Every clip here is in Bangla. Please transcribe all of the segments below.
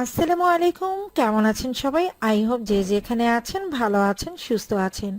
আসসালামু আলাইকুম। কেমন আছেন সবাই? আই হোপ যে যেখানে আছেন, ভালো আছেন, সুস্থ আছেন।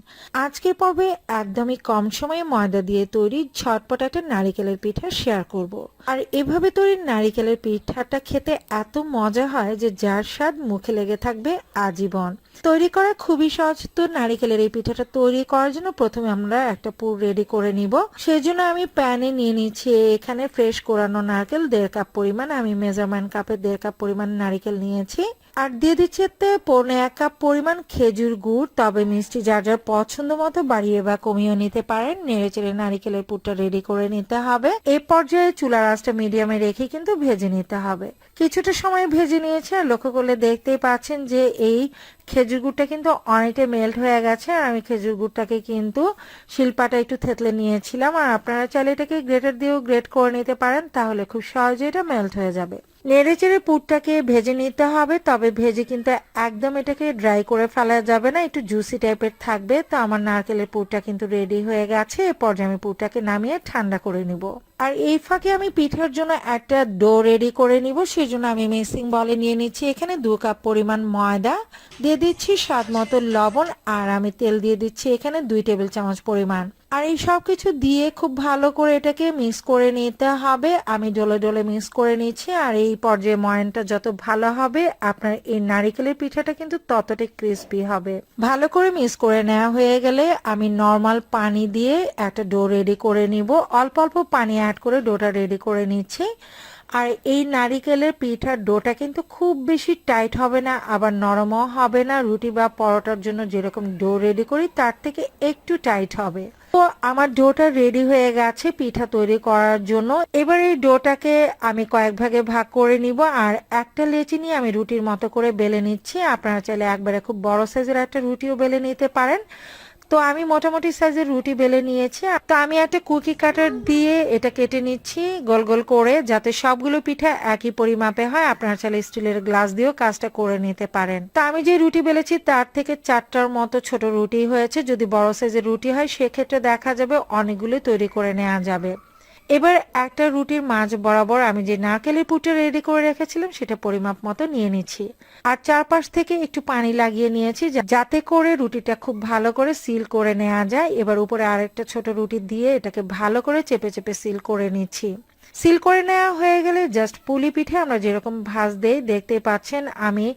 আজকের পর্বে একদমই কম সময়ে ময়দা দিয়ে তৈরি ঝটপট একটা নারিকেলের পিঠা শেয়ার করব। আর এভাবে তৈরি নারিকেলের পিঠাটা খেতে এত মজা হয় যে যার স্বাদ মুখে লেগে থাকবে আজীবন। তৈরি করা খুবই সহজ। তো নারিকেলের এই পিঠাটা তৈরি করার জন্য প্রথমে আমরা একটা পুর রেডি করে নিব। সেই জন্য আমি প্যানে নিয়ে নিচ্ছি এখানে ফ্রেশ কোরানো নারকেল, দেড় কাপ পরিমাণ। আমি মেজারমেন্ট কাপে দেড় কাপ পরিমাণ নারিকেল নিয়েছি। আর দিয়ে দিচ্ছি এতে পৌনে এক কাপ পরিমাণ খেজুর গুড়। তবে মিষ্টি যার যার পছন্দ মতো বাড়িয়ে বা কমিয়ে নিতে পারেন। নেড়ে চেড়ে নারিকেলের পুরটা রেডি করে নিতে হবে। এই পর্যায়ে চুলার আঁচটা মিডিয়ামে রেখে কিন্তু ভেজে নিতে হবে। কিছুটা সময় ভেজে নিয়েছে আর লক্ষ্য করলে দেখতেই পাচ্ছেন যে এই খেজুর গুড়টা কিন্তু অনেকটা মেল্ট হয়ে গেছে। আর আমি খেজুর গুড়টাকে কিন্তু শিল্পাটা একটু থেতলে নিয়েছিলাম। আর আপনারা চাইলে এটাকে গ্রেটার দিয়েও গ্রেট করে নিতে পারেন। তাহলে খুব সহজে এটা মেল্ট হয়ে যাবে। নেড়ে চেড়ে পুরটাকে ভেজে নিতে হবে, তবে ভেজে কিন্তু একদম এটাকে ড্রাই করে ফেলা যাবে না, একটু জুসি টাইপের থাকবে। তো আমার নারকেলের পুরটা কিন্তু রেডি হয়ে গেছে, এরপর আমি পুরটাকে নামিয়ে ঠান্ডা করে নিব। আর এই ফাঁকে আমি পিঠার জন্য একটা ডো রেডি করে নিব সেই জন্য আমি মিক্সিং বলে নিয়ে নিচ্ছি। এখানে দু কাপ পরিমাণ ময়দা, দিয়ে দিচ্ছি স্বাদ মতো লবণ, আর আমি তেল দিয়ে দিচ্ছি এখানে দুই টেবিল চামচ পরিমাণ আর এই সব কিছু দিয়ে খুব ভালো করে এটাকে মিক্স করে নিতে হবে। আমি ডলে ডলে মিক্স করে নিচ্ছি আর এই পর্যায়ে ময়নটা যত ভালো হবে, আপনার এই নারিকেলের পিঠাটা কিন্তু ততটাই ক্রিস্পি হবে। ভালো করে মিক্স করে নেওয়া হয়ে গেলে আমি নর্মাল পানি দিয়ে একটা ডো রেডি করে নিব। অল্প অল্প পানি অ্যাড করে ডোটা রেডি করে নিচ্ছি। আর এই নারিকেলের পিঠার ডোটা কিন্তু খুব বেশি টাইট হবে না, আবার নরমও হবে না। রুটি বা পরোটার জন্য যেরকম ডো রেডি করি, তার থেকে একটু টাইট হবে। তো আমার ডোটা রেডি হয়ে গেছে পিঠা তৈরি করার জন্য। এবার এই ডোটাকে আমি কয়েক ভাগে ভাগ করে নিব আর একটা লেচি নিয়ে আমি রুটির মতো করে বেলে নিচ্ছি। আপনারা চাইলে একবারে খুব বড় সাইজের একটা রুটিও বেলে নিতে পারেন। তো আমি মোটামুটি সাইজের রুটি বেলে নিয়েছি। তো আমি একটা কুকি কাটার দিয়ে এটা কেটে নিচ্ছি গোল গোল করে, যাতে সবগুলো পিঠা একই পরিমাপে হয়। আপনার চাইলে স্টিলের গ্লাস দিয়েও কাজটা করে নিতে পারেন। তো আমি যে রুটি বেলেছি তার থেকে চারটার মতো ছোট রুটি হয়েছে। যদি বড় সাইজের রুটি হয়, সেক্ষেত্রে দেখা যাবে অনেকগুলো তৈরি করে নেওয়া যাবে। এবার একটা রুটির মাঝ বরাবর আমি যে নারকেলের পুরটা রেডি করে রেখেছিলাম, সেটা পরিমাপ মতো নিয়ে নিচ্ছি। আর চারপাশ থেকে একটু পানি লাগিয়ে নিয়েছি যাতে করে রুটিটা খুব ভালো করে সিল করে নেওয়া যায়। এবার উপরে আরেকটা ছোট রুটি দিয়ে এটাকে ভালো করে চেপে চেপে সিল করে নিচ্ছি। সিল করে নেওয়া হয়ে গেলে জাস্ট পুলি পিঠে আমরা যেরকম ভাজ দেই দেখতে পাচ্ছেন আমি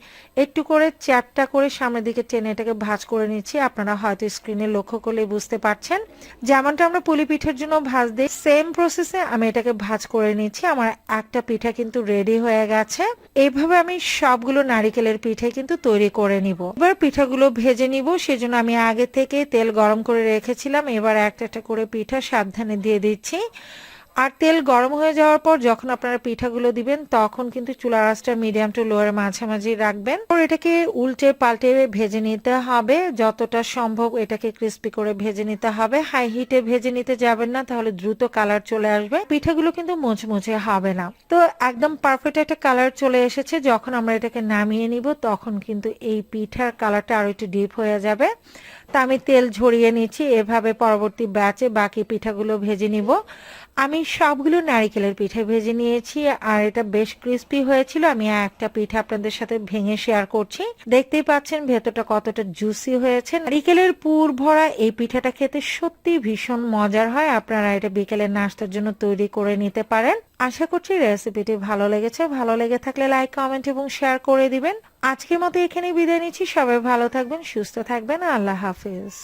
একটু করে চ্যাপটা করে সামনের দিকে টেনে এটাকে ভাজ করে নিচ্ছি। আপনারা হয়তো স্ক্রিনে লক্ষ্য করলে বুঝতে পারছেন। যেমনটা আমরা পুলি পিঠের জন্য ভাজ দিই সেম প্রসেসে আমি এটাকে ভাজ করে নিচ্ছি। আমার একটা পিঠা কিন্তু রেডি হয়ে গেছে। এইভাবে আমি সবগুলো নারিকেলের পিঠে কিন্তু তৈরি করে নিব। এবার পিঠাগুলো ভেজে নিব, সেজন্য আমি আগে থেকে তেল গরম করে রেখেছিলাম। এবার একটা একটা করে পিঠা সাবধানে দিয়ে দিচ্ছি। আর তেল গরম হয়ে যাওয়ার পর যখন আপনারা পিঠাগুলো দিবেন, তখন কিন্তু চুলার আঁচটা মিডিয়াম টু লোয়ার মাঝামাঝি রাখবেন। আর এটাকে উল্টে পাল্টে ভেজে নিতে হবে। যতটা সম্ভব এটাকে ক্রিস্পি করে ভেজে নিতে হবে। হাই হিটে ভেজে নিতে যাবেন না, তাহলে দ্রুত কালার চলে আসবে। পিঠাগুলো কিন্তু মুচমুচে হবে না। তো একদম পারফেক্ট একটা কালার চলে এসেছে। যখন আমরা এটাকে নামিয়ে নিব, তখন কিন্তু এই পিঠার কালারটা আরও একটু ডিপ হয়ে যাবে। তা আমি তেল ঝরিয়ে নিচ্ছি। এভাবে পরবর্তী ব্যাচে বাকি পিঠাগুলো ভেজে নিব। আমি সবগুলো নারিকেলের পিঠে ভেজে নিয়েছি, আর এটা বেশ ক্রিস্পি হয়েছিল। আমি একটা পিঠা আপনাদের সাথে ভেঙে শেয়ার করছি। দেখতেই পাচ্ছেন ভেতরটা কতটা জুসি হয়েছে। নারিকেলের পুর ভরা এই পিঠাটা খেতে সত্যি ভীষণ মজার হয়। আপনারা এটা বিকেলের নাস্তার জন্য তৈরি করে নিতে পারেন। আশা করছি রেসিপিটি ভালো লেগেছে। ভালো লেগে থাকলে লাইক কমেন্ট এবং শেয়ার করে দিবেন। আজকের মতো এখানেই বিদায় নিচ্ছি। সবাই ভালো থাকবেন, সুস্থ থাকবেন। আল্লাহ হাফিজ।